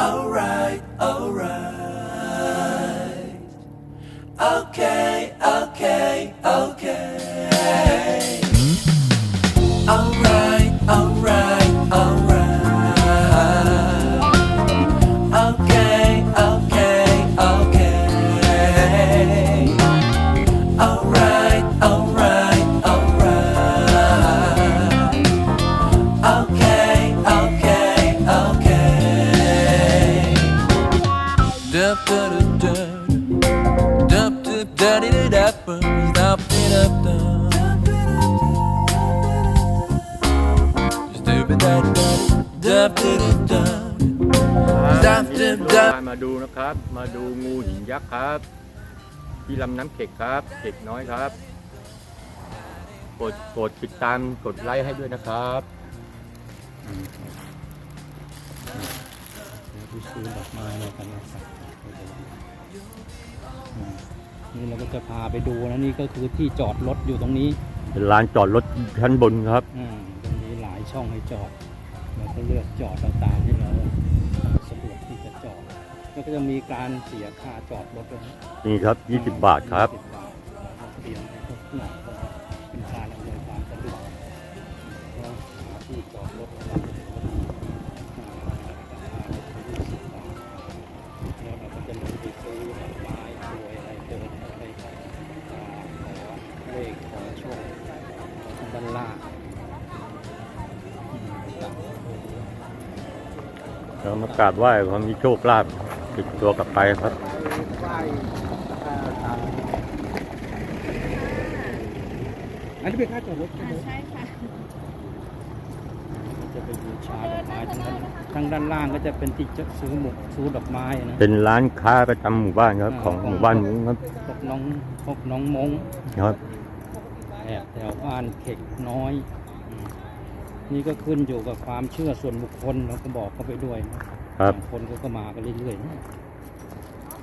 Oh. Da, di, da, da, dup, di, dup, dup. Stupid, da, di, da, dup, di, dup, dup. Dup, dup, dup. มาดูนะครับ มาดูงูหินยักษ์ครับ ที่ลำน้ำเข็กครับเข็กน้อยครับ กดกดติดตามกดไลค์ให้ด้วยนะครับที่ซื้อดอกไม้อะไรกันนะครับ นี่เราก็จะพาไปดูนะนี่ก็คือที่จอดรถอยู่ตรงนี้เป็นลานจอดรถชั้นบนครับอืมตรงนี้หลายช่องให้จอดเราก็เลือกจอดเราตามที่เราสะดวกที่จะจอดแล้วก็จะมีการเสียค่าจอดรถด้วยนะนี่ครับ 20 บาทครับ 20บาทเราเตรียมให้ทุกหน่อย มากราบไหว้ความมีโชคลาภติดตัวกลับไปครับอันนี้เป็นค่าจอดรถใช่ไหมใช่ค่ะจะเป็นบูชาดอกไม้ทั้งด้านทั้งด้านล่างก็จะเป็นที่จะซื้อหมกซื้อดอกไม้นะเป็นร้านค้าประจำหมู่บ้านครับ ของหมู่บ้านนี้ครับพวกน้องพวกน้องมงครับแอบแถวบ้านเข็กน้อย นี่ก็ขึ้นอยู่กับความเชื่อส่วนบุคคลเราก็บอกเขาไปด้วยนะครับบางคนเขาก็มากันเรื่อยๆนะ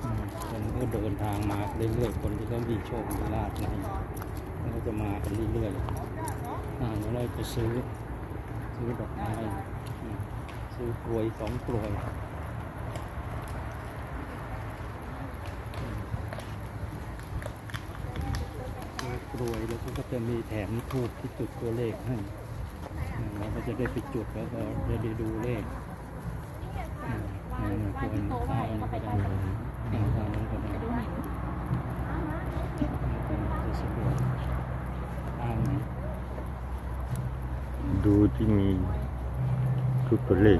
อืมคนก็เดินทางมาเรื่อยๆคนที่เขามีโชคมีลาภอะไรเขาก็จะมากันเรื่อยๆอ่าแล้วเราจะซื้อซื้อดอกไม้อืมซื้อกลวยสองกลวยซื้อกลวยแล้วก็จะมีแถมทูบที่จุดตัวเลขให้อืม เราก็จะได้ไปจุดแล้วก็จะได้ดูเลขอืมอืมควรข้าวนี่ก็ได้อืมข้าวนั้นก็ได้แล้วก็จะสะดวกข้าวไหนดูที่มีชุดตัวเลข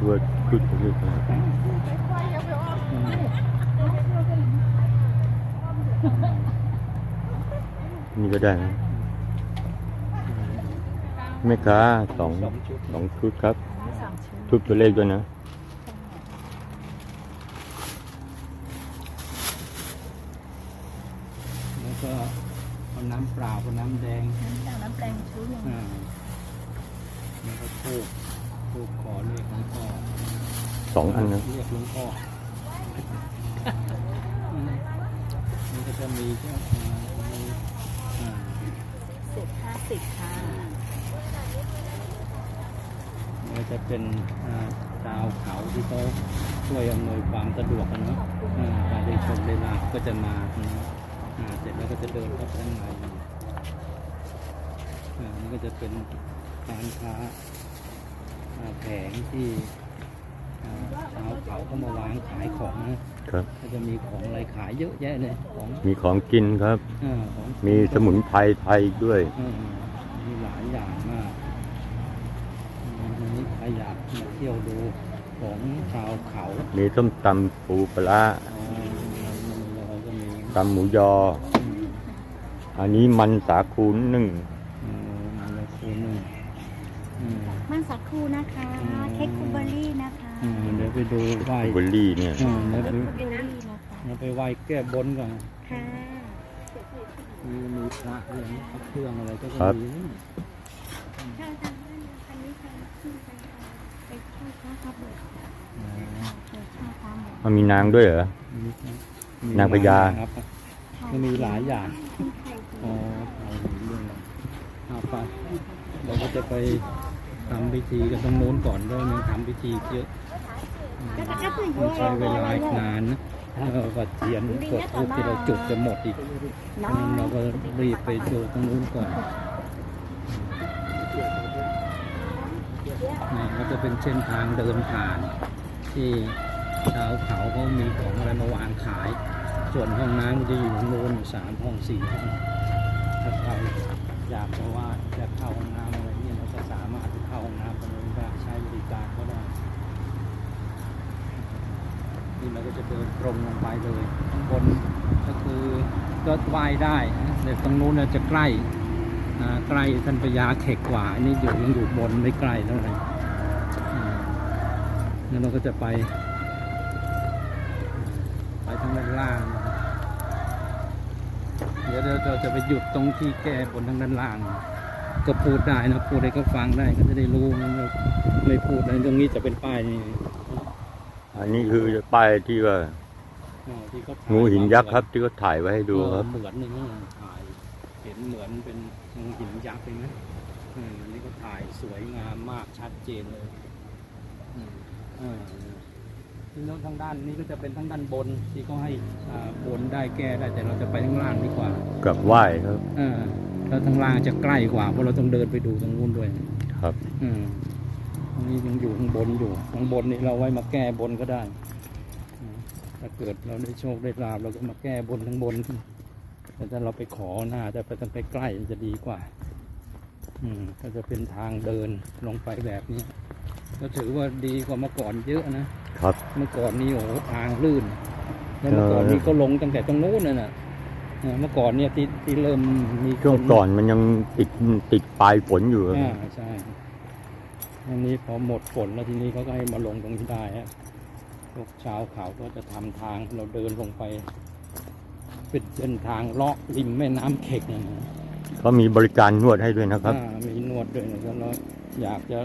ตัวชุดตัวเลขนะอืมนี่ก็ได้นะ แม่ค้าสองสองชุดสองชุดครับสองชิ้นชุดตัวเลขด้วยนะแล้วก็เอาน้ำเปล่ากับน้ำแดงน้ำจากน้ำแปลงชุดหนึ่งอ่าแล้วก็ทูบทูบขอเรียกหลวงพ่อสองอันนะเรียกหลวงพ่ออืมมันก็จะมีเจ้าอ่ามีอ่าสิบห้าสิบค่ะ มันจะเป็นอ่าดาวเขาที่เขาช่วยอำนวยความสะดวกกันเนาะอ่าการได้ชมได้ลาบก็จะมาตรงนี้อ่าเสร็จแล้วก็จะเดินเข้าไปข้างในอ่านี่ก็จะเป็นร้านค้าอ่าแผงที่อ่าชาวเขาเขามาวางขายของนะครับก็จะมีของอะไรขายเยอะแยะเลยของมีของกินครับอ่าของมีสมุนไพรไทยด้วย อ่ามีหลายอย่างมากอืมอันนี้ใครอยากมาเที่ยวดูของชาวเขามีส้มตำปูปลาร้าอ๋อมันเราก็มีตำหมูยออืมอันนี้มันสาคูนึ่งอืมมันละคูหนึ่งอืมมันสักครู่นะคะอืมเค้กคูเบอร์รี่นะคะอืมเดี๋ยวไปดูไหว้เบอร์รี่เนี่ยอืมเดี๋ยวเค้ไปกคูเบอร์รี่นะคะเดี๋ยวไปไหว้แก้บนก่อนค่ะมีมีพระเรื่องพระเครื่องอะไรก็จะครับมี ใช่ค่ะอันนี้ค่ะที่ไปค่ะไปช่วยพระครับเบิกอ๋อไปช่วยพระหมดมันมีนางด้วยเหรอมีมีนางพญา ครับก็มีหลายอย่างที่ไข่อ๋อเอาเรื่องเอาไปเราก็จะไปทำพิธีกันตรงโน้นก่อนด้วยยังทำพิธีเยอะมันใช้เวลาอีกนานนะแล้วก็เทียนกดทูบที่เราจุดจะหมดอีกฉะนั้นเราก็รีบไปดูตรงนู้นก่อน นี่ก็จะเป็นเส้นทางเดินผ่าน ที่ชาวเขาเขามีของอะไรมาวางขาย ส่วนห้องน้ำก็จะอยู่ตรงโน้นสามห้องสี่ห้องถ้าใครอยากจะว่าจะเข้าห้องน้ำอะไรเนี่ยเราก็สามารถเข้าห้องน้ำตรงนู้ได้ใช้บริการก็ได้นี่เราก็จะเดินตรงลงไปเลยข้างบนก็คือก็ว่ายได้แต่ตรงนู้นจะใกล้ ใกล้ท่านพญาเขกกว่าอันนี่อยู่ยังอยู่บนไม่ใกล้เท่าไหร่อ่างั้นเราก็จะไป ไปทางด้านล่างนะครับเดี๋ยวเราจะไปหยุดตรงที่แก้บนทางด้านล่าง ก็พูดได้นะพูดได้ก็ฟังได้ก็จะได้รู้นะเราไม่พูดอะไรตรงนี้จะเป็นป้ายนี่อันนี้คือป้ายที่ว่าอ๋อที่เขาถ่ายงูหินยักษ์ครับที่เขาถ่ายไว้ให้ดูครับเออเหมือนหนึ่งถ่าย เห็นเหมือนเป็นงูหินยักษ์เลยนะอืมอันนี้ก็ถ่ายสวยงามมากชัดเจนเลยอืมเออที่โน้นทางด้านนี้ก็จะเป็นทางด้านบนที่เขาให้อ่าบนได้แก้ได้แต่เราจะไปทางล่างดีกว่ากับไหว้ครับเออแล้วทางล่างจะใกล้กว่าเพราะเราต้องเดินไปดูตรงนู้นด้วย ครับ อืมตรงนี้ยังอยู่ข้างบนอยู่ข้างบนนี่เราไว้มาแก้บนก็ได้อืมถ้าเกิดเราได้โชคได้ลาบเราก็มาแก้บนข้างบน แต่ถ้าเราไปขอหน้าจะไปต้องไปใกล้จะดีกว่า อืมก็จะเป็นทางเดินลงไปแบบนี้ ก็ถือว่าดีกว่าเมื่อก่อนเยอะนะครับ เมื่อก่อนนี้โอ้โหทางลื่น แล้วเมื่อก่อนนี้ก็ลงตั้งแต่ตรงนู้นน่ะนะเออเมื่อก่อนเนี่ยที่ที่เริ่มมีคช่วงก่อนมันยังติดติดปลายฝนอยู่ครับอ่าใช่อันนี้พอหมดฝนแล้วทีนี้เขาก็ให้มาลงตรงที่ได้ฮะพวกชาวเขาก็จะทำทางเราเดินลงไป เป็นเส้นทางเลาะริมแม่น้ำเข็กเนยนะเขามีบริการนวดให้ด้วยนะครับ อ่ามีนวดด้วยนะแล้วอยากจะ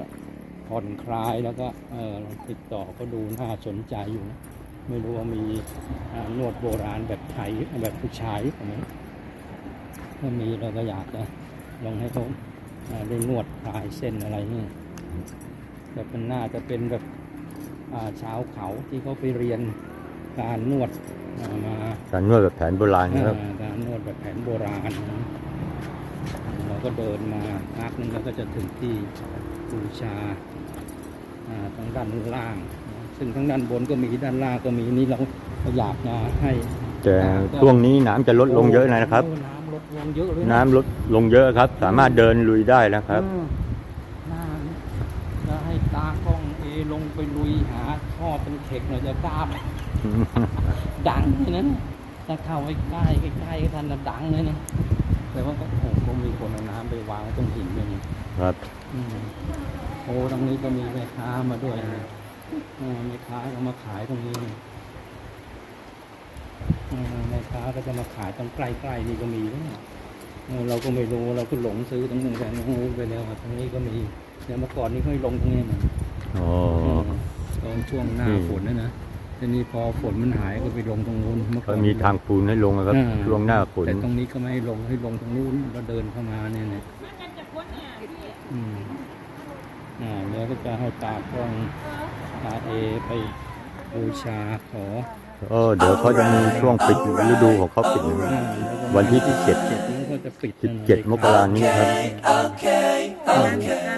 ผ่อนคลายแล้วก็เออลองติดต่อก็ดูน่าสนใจอยู่นะไม่รู้ว่ามีอ่านวดโบราณแบบไทยแบบผู้ชายหรือเปล่านะถ้ามีเราก็อยากจะลองให้เขาอ่าได้นวดคลายเส้นอะไรนี่แบบมันน่าจะเป็นแบบอ่าชาวเขาที่เขาไปเรียน การนวดอ่ามาการนวดแบบแผนโบราณนะครับอ่าการนวดแบบแผนโบราณนะเราก็เดินมาพักนึงแล้วก็จะถึงที่บูชาอ่าทางด้านล่างนะซึ่งทั้งด้านบนก็มีด้านล่างก็มีนี่เราอยากจะให้แต่ช่วงนี้น้ำจะลดลงเยอะนะครับโอ้น้ำลดลงเยอะเลยะน้ำลดลงเยอะครับ สามารถเดินลุยได้แล้วครับเออน่าจะให้ตากล้องเอลงไปลุยหาท่อเป็นเข็กหน่อยจะกล้าไหม ดังเลยนะถ้าเข้าใกล้ใกล้ใกล้ๆท่านน่ะดังเลยนะแต่ว่าก็โอ้คงมีคนเอาน้ำไปวางไว้ตรงหินเลยนะครับอืมโอ้ตรงนี้ก็มีแม่ค้ามาด้วยนะเออแม่ค้าก็มาขายตรงนี้นะเออแม่ค้าก็จะมาขายตรงใกล้ๆนี่ก็มีนะเออเราก็ไม่รู้เราก็หลงซื้อตรงนู้นแต่ตรงนู้นไปแล้วอะตรงนี้ก็มีเดี๋ยวเมื่อก่อนนี่เขาให้ลงตรงนี้มันอ๋อตอนช่วงหน้าอืมฝนนะนะ ทีนี้พอฝนมันหายก็ไปลงตรงนู้นเมื่อก่ก็อนมีทางปูนให้ลงนะครับอ่าช่วงหน้าฝนแต่ตรงนี้ก็ไม่ให้ลงให้ลงตรงนู้นเราเดินเข้ามาเนี่ยเนี่ยอืมอ่าเดี๋ยวก็จะให้ตากล้องตาเอไปบูชาขอเออเดี๋ยวเขาจะมีช่วงปิดฤดูของเขาปิดนะครับ อ่าแล้วก็วันที่17 เจ็ดนี้ก็จะปิดสิบเจ็ดมกรานี้ครับ okay, okay.